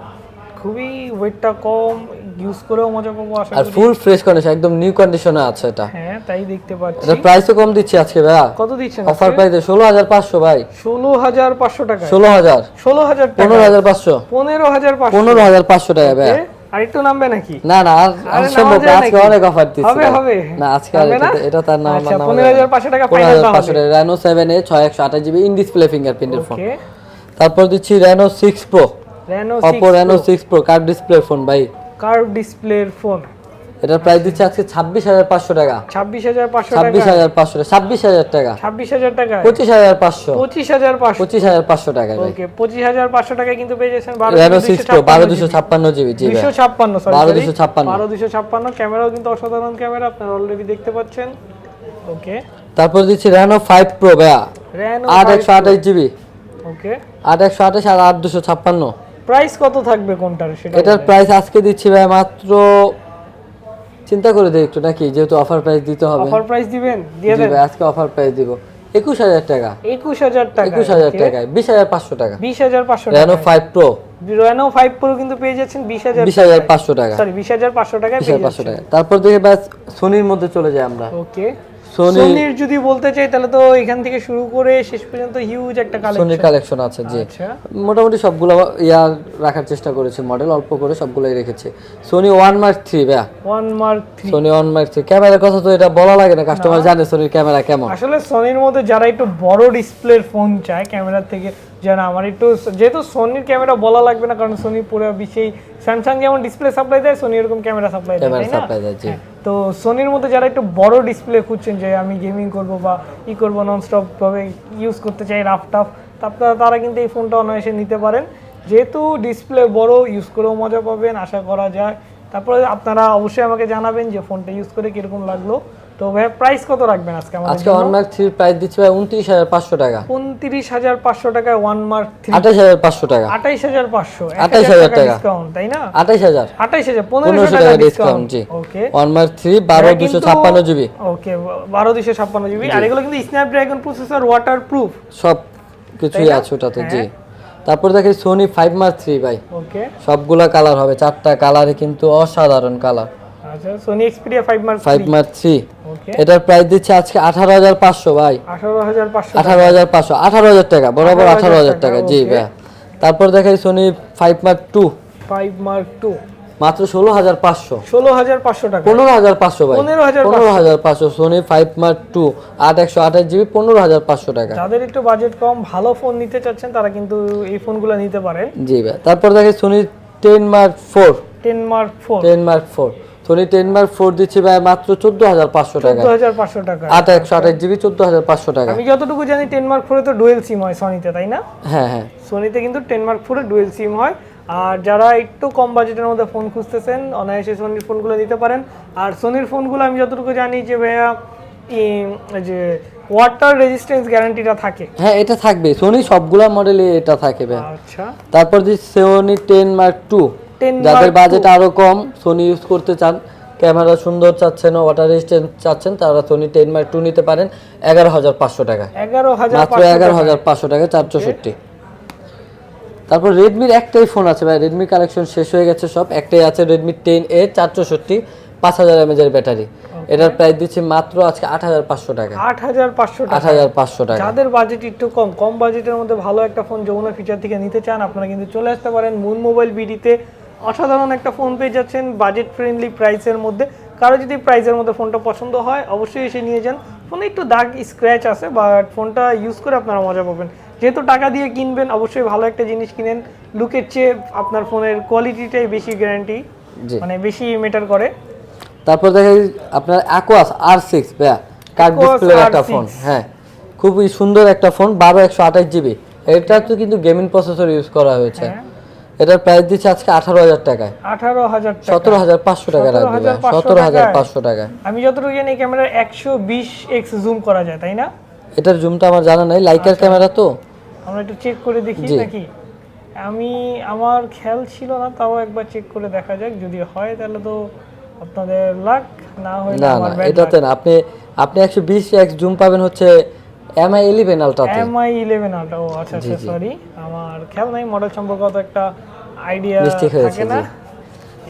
খুবই ওয়েটটা কম ইউজ করেও মজা পাবো আশা করি। আর ফুল ফ্রেশ কন্ডিশন একদম নিউ কন্ডিশনে আছে এটা। হ্যাঁ তাই দেখতে পাচ্ছি। এটার প্রাইসও কম দিচ্ছি আজকে ভাইয়া। কত দিচ্ছেন অফার প্রাইসে ষোলো হাজার পাঁচশো ভাই। ষোলো হাজার পাঁচশো টাকা। ষোলো হাজার। ষোলো টাকা। পনেরো হাজার পাঁচশো। পনেরো হাজার পাঁচশো। পনেরো হাজার পাঁচশো টাকা ভাইয়া। আর একটু নামবে নাকি? না না আর সম্ভব না, আজকে অনেক অফার দিচ্ছি হবে, হবে। না আজকে আর এটা- এটা তার নাম আচ্ছা, নাম 15,500 টাকা পনেরো final হাজার পাঁচশো তাহলে। টাকা। রেনো সেভেন এ ছয় একশো আঠাশ জিবি ইন ডিসপ্লে ফিঙ্গারপ্রিন্টের ফোন ওকে। তারপর দিচ্ছি Reno six pro Reno Oppo Reno six pro curve display phone ভাই। কার্ভ ডিসপ্লের ফোন। এটার প্রাইস দিচ্ছে আজকে ছাব্বিশ হাজার পাঁচশো টাকা। ছাব্বিশ হাজার পাঁচশো ছাব্বিশ হাজার পাঁচশো ছাব্বিশ হাজার টাকা। ছাব্বিশ হাজার টাকা পঁচিশ হাজার পাঁচশো। পঁচিশ হাজার পাঁচশো। পঁচিশ হাজার পাঁচশো টাকা ওকে পঁচিশ হাজার পাঁচশো টাকায় কিন্তু পেয়ে যাচ্ছেন রেনো সিক্স প্রো বারো দুশো ছাপ্পান্ন জিবি জি দুশো ছাপ্পান্ন বারো দুশো ছাপ্পান্ন। বারো দুশো ছাপ্পান্ন ক্যামেরাও কিন্তু অসাধারণ ক্যামেরা আপনারা অলরেডি দেখতে পাচ্ছেন। ওকে। তারপর দিচ্ছি রেনো ফাইভ প্রো ভাইয়া। আট একশো আঠাশ জিবি ওকে। আট একশো আঠাশ আর আট দুশো ছাপ্পান্ন। প্রাইস কত থাকবে কোনটার সেটা এটার প্রাইস আজকে দিচ্ছি ভাই মাত্র চিন্তা করে দিই একটু নাকি যেহেতু অফার প্রাইস দিতে হবে। অফার প্রাইস দিবেন? দিয়ে দেন। আজকে অফার প্রাইস দিব। একুশ হাজার টাকা। একুশ হাজার টাকা। একুশ হাজার টাকায় বিশ হাজার পাঁচশো টাকা। বিশ হাজার পাঁচশো রেনো টাকা five pro Reno five pro কিন্তু পেয়ে যাচ্ছেন বিশ হাজার বিশ হাজার পাঁচশো টাকা। সরি বিশ হাজার পাঁচশো টাকায় বিশ হাজার পাঁচশো টাকা। তারপর দেখে ব্যাস সোনির মধ্যে চলে যাই আমরা। ওকে। সোনির যদি বলতে চাই তাহলে তো এখান থেকে শুরু করে শেষ পর্যন্ত হিউজ একটা কালেকশন সোনির কালেকশন আছে জি। আচ্ছা। মোটামুটি সবগুলো ইয়া রাখার চেষ্টা করেছে মডেল অল্প করে সবগুলোই রেখেছে। সোনি ওয়ান মার্ক থ্রি ভাইয়া। One mark three Sony one mark three ক্যামেরার কথা তো এটা বলা লাগে না কাস্টমার জানে সোনির ক্যামেরা কেমন। আসলে সোনির মধ্যে যারা একটু বড় ডিসপ্লের ফোন চায় ক্যামেরার থেকে যেন আমার একটু যেহেতু সোনির ক্যামেরা বলা লাগবে না কারণ সোনি পুরো বিশ্বেই স্যামসাং যেমন ডিসপ্লে সাপ্লাই দেয় সোনি এরকম ক্যামেরা সাপ্লাই দেয় তাই না? হ্যাঁ, তো সোনির মধ্যে যারা একটু বড় ডিসপ্লে খুঁজছেন যে আমি গেমিং করব বা ই করব ননস্টপ ভাবে ইউজ করতে চাই রাফ টাফ আপনারা তারা কিন্তু এই ফোনটা অনায়াসে নিতে পারেন। যেহেতু ডিসপ্লে বড় ইউজ করেও মজা পাবেন আশা করা যায়। তারপরে আপনারা অবশ্যই আমাকে জানাবেন যে ফোনটা ইউজ করে কীরকম লাগল। তো ভাই প্রাইস কত রাখবেন আজকে আমাদের আজকে ওয়ান মার্ক থ্রির প্রাইস দিচ্ছি ভাই উনত্রিশ হাজার পাঁচশো টাকা। উনত্রিশ হাজার পাঁচশো টাকায় ওয়ান মার্ক থ্রি আঠাশ হাজার পাঁচশো টাকা। আঠাইশ হাজার পাঁচশো 28,000 টাকা। ডিসকাউন্ট তাই না? আঠাশ হাজার। আঠাইশ হাজার পনেরোশো পনেরোশো টাকা টাকা ডিসকাউন্ট জি। ওকে ওয়ান মার্ক থ্রি বারো দুশো ছাপ্পান্ন জিবি। ওকে বারো দুশো ছাপ্পান্ন জিবি। আর এগুলো কিন্তু স্ন্যাপড্রাগন প্রসেসর ওয়াটার প্রুফ সব কিছুই আছে ওটাতে জি। তারপর দেখি সোনি ফাইভ মার্ক থ্রি ভাই। ওকে সবগুলা কালার হবে চারটা কালারে কিন্তু অসাধারণ কালার আচ্ছা Sony Xperia five mark five mark three okay এটার প্রাইস দিচ্ছে আজকে আঠারো হাজার পাঁচশো ভাই। আঠারো হাজার পাঁচশো আঠারো হাজার পাঁচশো আঠারো হাজার টাকা বরাবর 18,000 টাকা, টাকা জি ভাই তারপর দেখাই Sony five mark two five mark two মাত্র ষোলো হাজার পাঁচশো। ষোলো হাজার পাঁচশো টাকা। পনেরো হাজার পাঁচশো ভাই। 15,500 পনেরো হাজার পাঁচশো সোনি ফাইভ মার্ক টু আট একশো আঠাশ জিবি পনেরো হাজার পাঁচশো টাকা। যাদের একটু বাজেট কম ভালো ফোন নিতে চাচ্ছেন তারা কিন্তু এই ফোনগুলো নিতে পারেন। জি ভাই তারপর দেখে Sony ten mark four ten mark four ten mark four Sony ten mark four দিচ্ছি ভাই মাত্র চোদ্দ হাজার পাঁচশো টাকা। চোদ্দ হাজার পাঁচশো টাকা। আট একশো আঠাশ জিবি চোদ্দ হাজার পাঁচশো টাকা। আমি যতটুকু জানি টেন মার্ক ফোরে তো ডুয়েল সিম হয় সনিতে তাই না? হ্যাঁ হ্যাঁ। সোনিতে কিন্তু টেন মার্ক ফোরে ডুয়েল সিম হয়। আর যারা একটু কম বাজেটের মধ্যে ফোন খুঁজতেছেন অনায়াসে সোনির ফোনগুলো নিতে পারেন। আর সোনির ফোনগুলো আমি যতটুকু জানি যে ভাইয়া যে ওয়াটার রেজিস্ট্যান্স গ্যারান্টিটা থাকে। হ্যাঁ এটা থাকবে। সোনি সবগুলা মডেলে এটা থাকে ভাই আচ্ছা। তারপর দিচ্ছি সোনি টেন মার্ক টু 10 যাদের বাজেট আরও কম সোনি ইউজ করতে চান ক্যামেরা সুন্দর চাচ্ছেন ওয়াটার রেজিস্ট্যান্স চাচ্ছেন তারা সোনি টেন মার্ক টু নিতে পারেন এগারো হাজার পাঁচশো টাকা। মাত্র এগারো হাজার পাঁচশো টাকা। চার চৌষট্টি তারপর রেডমির একটাই ফোন আছে ভাই রেডমি কালেকশন শেষ হয়ে গেছে সব একটাই আছে রেডমি টেন এ চার চৌষট্টি পাঁচ হাজার এমএজ এর ব্যাটারি এটার প্রাইস দিচ্ছি মাত্র আজকে আট হাজার পাঁচশো টাকা। আট হাজার পাঁচশো আট টাকা হাজার পাঁচশো টাকা। যাদের বাজেট একটু কম কম বাজেটের মধ্যে ভালো একটা ফোন যমুনা ফিচার থেকে নিতে চান আপনারা কিন্তু চলে আসতে পারেন মুন মোবাইল বিডিতে অসাধারণ একটা ফোন পেয়ে যাচ্ছেন বাজেট ফ্রেন্ডলি প্রাইসের মধ্যে। কারও যদি প্রাইসের মধ্যে ফোনটা পছন্দ হয় অবশ্যই এসে নিয়ে যান। ফোনে একটু দাগ স্ক্র্যাচ আছে বাট ফোনটা ইউজ করে আপনারা মজা পাবেন। যেহেতু টাকা দিয়ে কিনবেন অবশ্যই ভালো একটা জিনিস কিনেন। লুকের চেয়ে আপনার ফোনের কোয়ালিটিটাই বেশি গ্যারান্টি মানে বেশি মেটার করে। তারপর দেখে আপনার অ্যাকোয়াস আর সিক্স ভাইয়া। কার্ড ডিসপ্লে একটা ফোন হ্যাঁ। খুবই সুন্দর একটা ফোন বারো একশো আঠাশ জিবি এটা তো কিন্তু গেমিং প্রসেসর ইউজ করা হয়েছে। হ্যাঁ। এটার প্রাইস দিচ্ছে আজকে আঠারো হাজার টাকায়। আঠারো হাজার টাকা। সতেরো হাজার পাঁচশো টাকা রাখবে 17,500 সতেরো হাজার পাঁচশো টাকা আমি যতটুকু জানি ক্যামেরার একশো বিশ এক্স জুম করা যায় তাই না? এটার জুমটা আমার জানা নাই। লাইকার আচ্ছা। ক্যামেরা তো? আমরা একটু চেক করে দেখি নাকি? আমি আমার খেয়াল ছিল না তাও একবার চেক করে দেখা যাক। যদি হয় তাহলে তো আপনাদের লাক না হয় না না এটাতে না। আপনি আপনি একশো বিশ এক্স জুম পাবেন হচ্ছে এমআই আলট্রাতে এমআই ও আচ্ছা আচ্ছা সরি আমার খেয়াল নাই মডেল সম্পর্কে অত একটা আইডিয়া মিস্টেক হয়েছে না।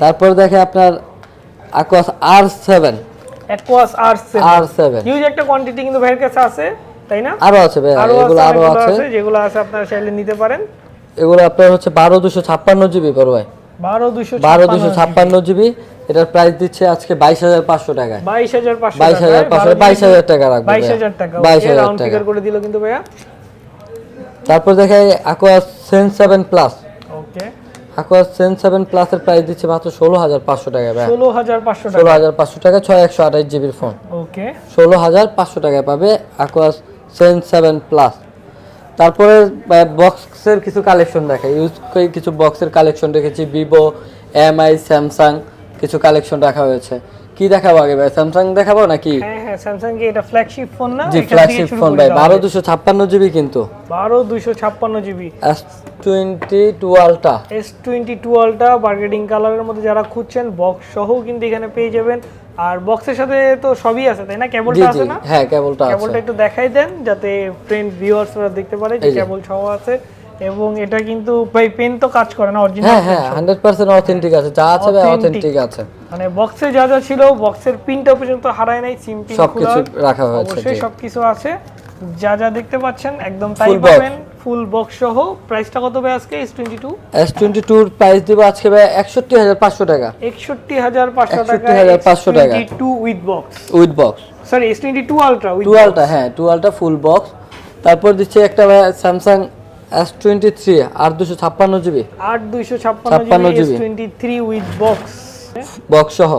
তারপর দেখে আপনার R seven Aquos R R seven huge একটা কোয়ান্টিটি কিন্তু ভাইয়ের কাছে আছে তাই না? আরও আছে ভাই এগুলো আরও আছে। যেগুলো আছে আপনারা চাইলে নিতে পারেন। এগুলো আপনার হচ্ছে বারো দুশো ছাপ্পান্ন জিবি ভাই। বারো দুশো বারো দুশো ছাপ্পান্ন জিবি এটার প্রাইস দিচ্ছে আজকে বাইশ হাজার পাঁচশো টাকায়। বাইশ হাজার পাঁচশো বাইশ হাজার পাঁচশো বাইশ হাজার টাকা রাখবে বাইশ। হাজার টাকা বাইশ হাজার টাকা। করে দিল কিন্তু ভাইয়া। তারপর দেখে Aquos sense seven plus okay. Aquos sense seven প্লাসের প্রাইস দিচ্ছে মাত্র ষোলো হাজার পাঁচশো টাকা ভাই ষোলো হাজার পাঁচশো টাকা। ষোলো হাজার পাঁচশো টাকা ছয় একশো আঠাশ জিবির ফোন ওকে। ষোলো হাজার পাঁচশো টাকায় পাবে আকোয়াস সেন সেভেন প্লাস তারপরে বক্সের কিছু কালেকশন দেখে ইউজ কিছু বক্সের কালেকশন রেখেছি ভিভো এমআই স্যামসাং কিছু কালেকশন রাখা হয়েছে। কি দেখাবো আগে ভাই? স্যামসাং দেখাবো নাকি? হ্যাঁ হ্যাঁ স্যামসাং কি এটা ফ্ল্যাগশিপ ফোন না? জি ফ্ল্যাগশিপ ফোন ভাই। বারো দুশো ছাপ্পান্ন জিবি কিন্তু। বারো দুইশো ছাপ্পান্ন GB. S twenty two ultra S twenty two ultra bargaining কালারের মধ্যে যারা খুঁজছেন বক্স সহ কিন্তু এখানে পেয়ে যাবেন। আর বক্সের সাথে তো সবই আছে তাই না? কেবলটা আছে না? হ্যাঁ কেবলটা আছে। কেবলটা একটু দেখাই দেন যাতে ফ্রেন্ড ভিউয়ার্সরা দেখতে পারে যে। কেবল সহ আছে। এবং এটা কিন্তু ভাই পেন তো কাজ করে না অরিজিনাল হ্যাঁ হ্যাঁ হান্ড্রেড পার্সেন্ট অথেন্টিক আছে যা আছে ভাই অথেন্টিক আছে। মানে বক্সে যা যা ছিল বক্সের পিনটা পর্যন্ত হারায় নাই সিম পিন সবকিছু রাখা হয়েছে অবশ্যই জি। সবকিছু আছে। যা যা দেখতে পাচ্ছেন একদম তাই পাবেন ফুল বক্স সহ। প্রাইসটা কত ভাই আজকে S twenty two S twenty টুর প্রাইস দিব আজকে ভাই একষট্টি হাজার পাঁচশো টাকা। একষট্টি হাজার পাঁচশো টাকা 61,500 টাকা। Two with box with box twenty two ultra with টুয়েলটা হ্যাঁ টুয়েলটা ফুল বক্স তারপর দিচ্ছে একটা স্যামসাং এস টোয়েন্টি থ্রি আর দুশো ছাপ্পান্ন জিবি আট দুইশো ছাপ্পান্ন 56 GB GB S twenty three with box box সহ।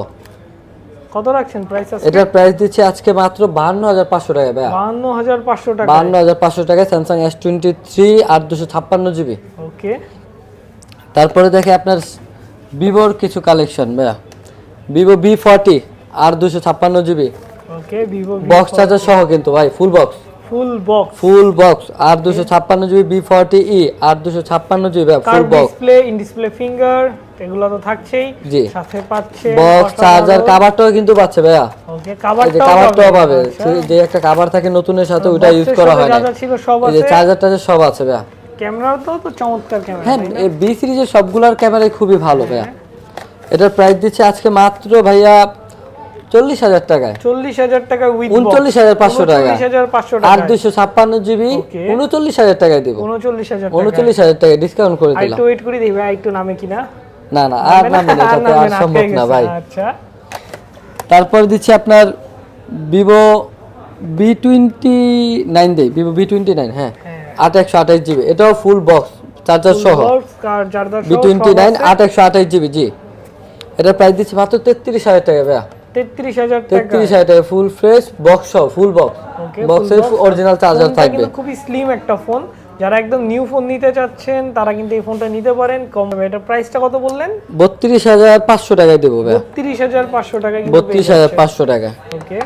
কত রাখছেন প্রাইস এটার প্রাইস দিচ্ছে আজকে মাত্র বাহান্ন হাজার পাঁচশো টাকা ভাইয়া। বাহান্ন হাজার পাঁচশো টাকা বাহান্ন হাজার পাঁচশো টাকায় স্যামসাং এস টোয়েন্টি থ্রি দুশো ছাপ্পান্ন জিবি ওকে তারপরে দেখে আপনার ভিভোর কিছু কালেকশন ভাইয়া। ভিভো বি ফর্টি আর দুশো ছাপ্পান্ন GB okay Vivo box charger সহ কিন্তু ভাই full box full box full box আর দুশো ছাপ্পান্ন জিবি বি ফর্টি ই আর দুশো ছাপ্পান্ন GB full box display in display finger এগুলো তো থাকছেই জি। সাথে পাচ্ছে বক্স চার্জার কাভারটাও কিন্তু পাচ্ছে ভাইয়া। ওকে যে কাভারটাও কাভারটাও পাবে। আচ্ছা। যে একটা কাভার থাকে নতুনের সাথে ওইটা ইউজ করা হয় না ছিল সব যে আছে। চার্জার টার্জার সব আছে ভাইয়া। ক্যামেরাও তো চমৎকার ক্যামেরা হ্যাঁ এই বি সিরিজের সবগুলোর ক্যামেরাই খুবই ভালো ভাইয়া। এটার প্রাইস দিচ্ছে আজকে মাত্র ভাইয়া চল্লিশ হাজার টাকায়। চল্লিশ হাজার টাকা উইথ উনচল্লিশ হাজার পাঁচশো টাকা আর দুশো ছাপ্পান্ন জিবি উনচল্লিশ হাজার টাকায় দিব। উনচল্লিশ হাজার টাকা উনচল্লিশ হাজার টাকা ডিসকাউন্ট করে দিলাম একটু ওয়েট করে আর একটু নামে কিনা? না না আর নামবে না? আর সম্ভব না ভাই। আচ্ছা। তারপর দিচ্ছি আপনার ভিভো বি টোয়েন্টি নাইন দেই ভিভো বি টোয়েন্টি নাইন হ্যাঁ। আট একশো আঠাশ জিবি এটাও ফুল বক্স চার্জার সহ। বি টোয়েন্টি নাইন আট একশো আঠাশ জিবি জি। এটার প্রাইস দিচ্ছি মাত্র তেত্রিশ হাজার টাকা ভাইয়া। তেত্রিশ হাজার তেত্রিশ হাজার ফুল ফ্রেশ বক্স সহ ফুল বক্স বক্সের অরিজিনাল চার্জার থাকবে। খুবই স্লিম একটা ফোন যারা একদম নিউ ফোন নিতে চাচ্ছেন তারা কিন্তু এই ফোনটা নিতে পারেন। কম প্রাইসটা কত বললেন? বত্রিশ হাজার পাঁচশো টাকায় দেবো ভাইয়া বত্রিশ হাজার পাঁচশো টাকা বত্রিশ হাজার পাঁচশো টাকা। ওকে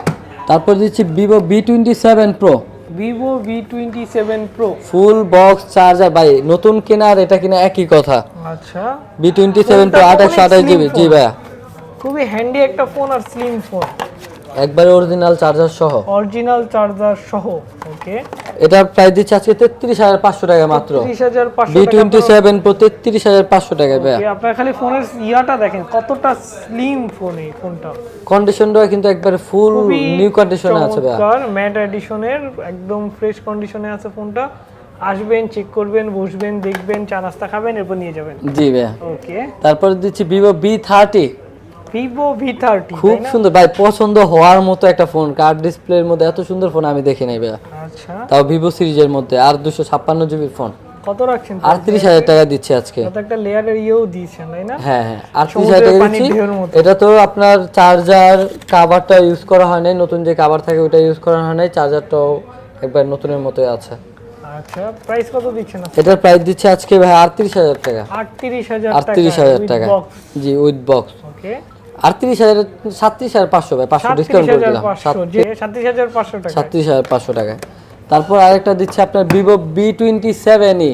তারপর দিচ্ছি Vivo V twenty seven pro Vivo V twenty seven pro full box charger ভাই নতুন কেনা আর এটা কিনা একই কথা। আচ্ছা। বি টোয়েন্টি সেভেন প্রো আট একশো আঠাশ জিবি জি ভাইয়া। খুবই হ্যান্ডি একটা ফোন আর স্লিম ফোন একবারে অরিজিনাল চার্জার সহ? অরিজিনাল চার্জার সহ ওকে এটার প্রাইস দিচ্ছে আজকে তেত্রিশ হাজার পাঁচশো টাকা মাত্র। ত্রিশ হাজার পাঁচশো বি টাকা Okay, আপনার খালি ফোনের ইয়াটা দেখেন কতটা স্লিম ফোন এই ফোনটা কন্ডিশনটাও কিন্তু একবারে ফুল নিউ কন্ডিশনে আছে চমৎকার ম্যাট এডিশনের একদম ফ্রেশ কন্ডিশনে আছে ফোনটা আসবেন চেক করবেন বসবেন দেখবেন চা নাস্তা খাবেন এরপর নিয়ে যাবেন। জি ভাইয়া। ওকে তারপর দিচ্ছি Vivo V thirty Vivo V thirty খুব সুন্দর। ভাই পছন্দ হওয়ার মতো একটা ফোন কার্ড ডিসপ্লের মধ্যে এত সুন্দর ফোন আমি দেখি নাই ভাইয়া। আচ্ছা। তাও ভিভো সিরিজের মধ্যে। আর দুশো ছাপ্পান্ন জিবির ফোন কত রাখছেন আটত্রিশ হাজার টাকা দিচ্ছে আজকে। একটা লেয়ারের ইয়েও দিয়েছেন তাই না? হ্যাঁ হ্যাঁ। আটত্রিশ সমুদ্রের হাজার টাকা পানির দিচ্ছি। মতো। এটা তো আপনার চার্জার কাভারটা ইউজ করা হয় নাই। নতুন যে কাভার থাকে ওটা ইউজ করা হয় নাই। চার্জারটাও একবার নতুনের মতোই আছে। আচ্ছা প্রাইস কত দিচ্ছেন এটার প্রাইস দিচ্ছে আজকে ভাই আটত্রিশ হাজার টাকা। আটত্রিশ হাজার আটত্রিশ হাজার টাকা। জি উইথ বক্স ওকে আটত্রিশ হাজার সাতত্রিশ হাজার পাঁচশো ভাই পাঁচশো ডিসকাউন্ট করে হাজার দিলাম সাতত্রিশ হাজার পাঁচশো টাকা সাতত্রিশ হাজার পাঁচশো টাকা তারপর আরেকটা দিচ্ছে আপনার Vivo V twenty seven E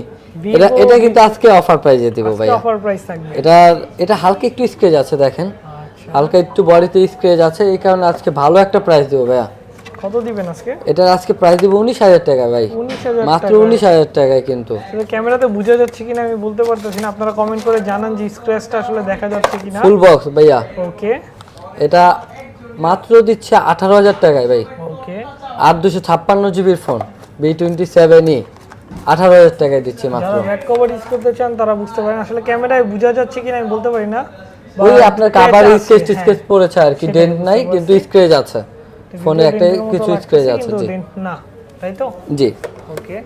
এটা এটা কিন্তু আজকে অফার প্রাইজে দিব ভাই অফার প্রাইস থাকবে। এটা এটা হালকা একটু স্ক্রেচ আছে দেখেন। আচ্ছা। হালকা একটু বডিতে স্ক্রেচ আছে এই কারণে আজকে ভালো একটা প্রাইস দেবো ভাইয়া। কত দিবেন আজকে? এটার আজকে প্রাইস দিব উনিশ হাজার টাকা ভাই। মাত্র উনিশ হাজার টাকায় কিন্তু। ক্যামেরাতে বোঝা যাচ্ছে কিনা আমি বলতে পারতেছি না। আপনারা কমেন্ট করে জানান যে স্ক্র্যাচটা আসলে দেখা যাচ্ছে কিনা। ফুল বক্স ভাইয়া। ওকে এটা মাত্র দিচ্ছে আঠারো হাজার টাকায় ভাই। ওকে আর দুশো ছাপ্পান্ন জিবির phone V twenty seven E আঠারো হাজার টাকায় দিচ্ছি মাত্র। যারা ব্যাক কভার ইউজ করতে চান তারা বুঝতে পারেন। আসলে ক্যামেরায় বোঝা যাচ্ছে কিনা আমি বলতে পারি না। ওই আপনার আছে, স্কেচ। স্কেচ পড়েছে আর কি। ডেন্ট নাই কিন্তু স্ক্রেচ আছে। ফোনে একটা কিছু স্ক্রেচ আছে জি। না তাই তো? জি। ওকে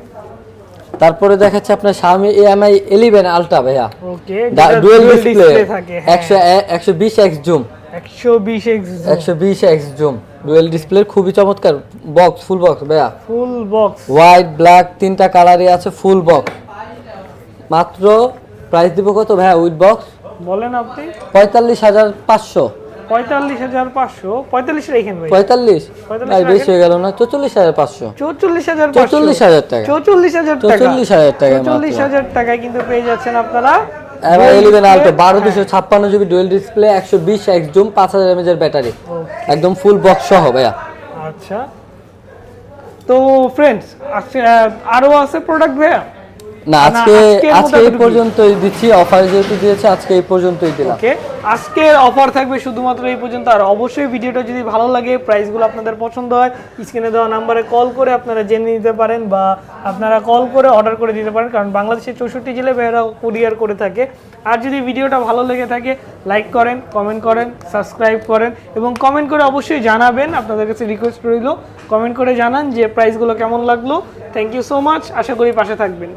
তারপরে দেখাচ্ছে আপনার Xiaomi এএমআই 11 আলট্রা ভাইয়া। ওকে ডুয়াল ডিসপ্লে থাকে 100 120 এক্স জুম একশো বিশ X 120 X zoom dual display খুবই চমৎকার বক্স ফুল বক্স ভাইয়া। ফুল বক্স হোয়াইট ব্ল্যাক তিনটা কালারই আছে ফুল বক্স মাত্র প্রাইস দিব কত ভাইয়া উইথ বক্স বলেন আপনি। পঁয়তাল্লিশ হাজার পাঁচশো। পঁয়তাল্লিশ হাজার পাঁচশো পঁয়তাল্লিশ রেখেন ভাই। পঁয়তাল্লিশ? ভাই বেশি হয়ে গেল না চল্লিশ হাজার পাঁচশো। চৌচল্লিশ হাজার টাকা। চৌচল্লিশ হাজার টাকা। হাজার টাকা চল্লিশ হাজার টাকায় কিন্তু পেয়ে যাচ্ছেন আপনারা। এবার ইলেভেন আলটো বারো। দুশো ছাপ্পান্ন জিবি ডুয়েল ডিসপ্লে একশো বিশ এক্স পাঁচ হাজার এমএজ এর ব্যাটারি একদম ফুল বক্স সহ ভাইয়া। আচ্ছা। তো ফ্রেন্ডস আরও আছে প্রোডাক্ট ভাইয়া? না আজকে আজকে এই? পর্যন্তই দিচ্ছি অফার যেহেতু দিয়েছে আজকে এই পর্যন্তই দিলাম। ওকে আজকের অফার থাকবে শুধুমাত্র এই পর্যন্ত। আর অবশ্যই ভিডিওটা যদি ভালো লাগে প্রাইসগুলো আপনাদের পছন্দ হয় স্ক্রিনে দেওয়া নাম্বারে কল করে আপনারা জেনে নিতে পারেন বা আপনারা কল করে অর্ডার করে দিতে পারেন কারণ বাংলাদেশের চৌষট্টি জেলায় এরা কুরিয়ার করে থাকে। আর যদি ভিডিওটা ভালো লেগে থাকে লাইক করেন কমেন্ট করেন সাবস্ক্রাইব করেন এবং কমেন্ট করে অবশ্যই জানাবেন। আপনাদের কাছে রিকোয়েস্ট রইল কমেন্ট করে জানান যে প্রাইসগুলো কেমন লাগল। থ্যাংক ইউ সো মাচ আশা করি পাশে থাকবেন।